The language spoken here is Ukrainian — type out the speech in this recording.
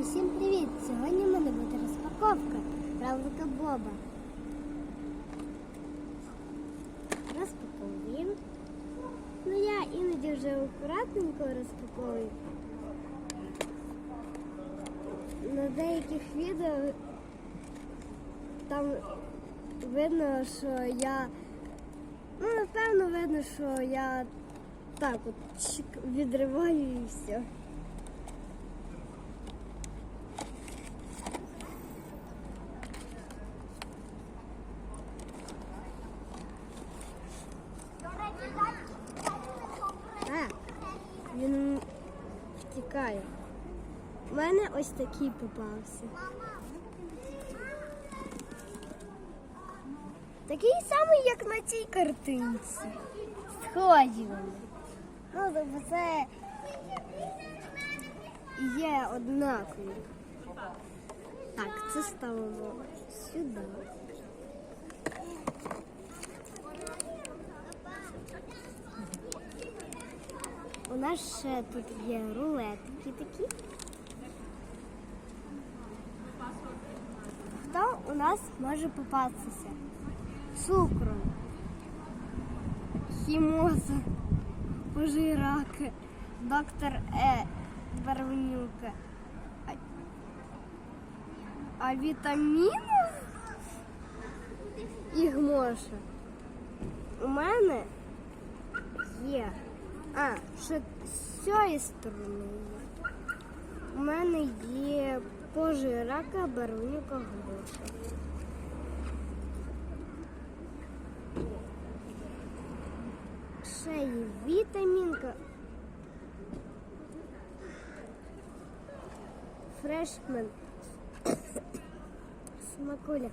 Усім привіт! Сьогодні в мене буде розпаковка равлика Боба. Розпаковуємо. Ну я іноді вже акуратненько розпаковую. На деяких відео там видно, що я. Ну, напевно, видно, що я так от відриваю і все. А, він втікає. У мене ось такий попався. Такий самий, як на цій картинці. Схожі вони. Ну, тобто це є однакові. Так, це ставимо сюди. Нас ще тут є рулетки такі. Хто у нас може попастися? Цукру, хімоза, пожирака, доктор Е, Барвнюка. А, а вітамінів їх може. У мене є. А, з цієї сторони. У мене є пожирака, барвнюка, груша. Ще є вітамінка. Фрешмен. Смакуля.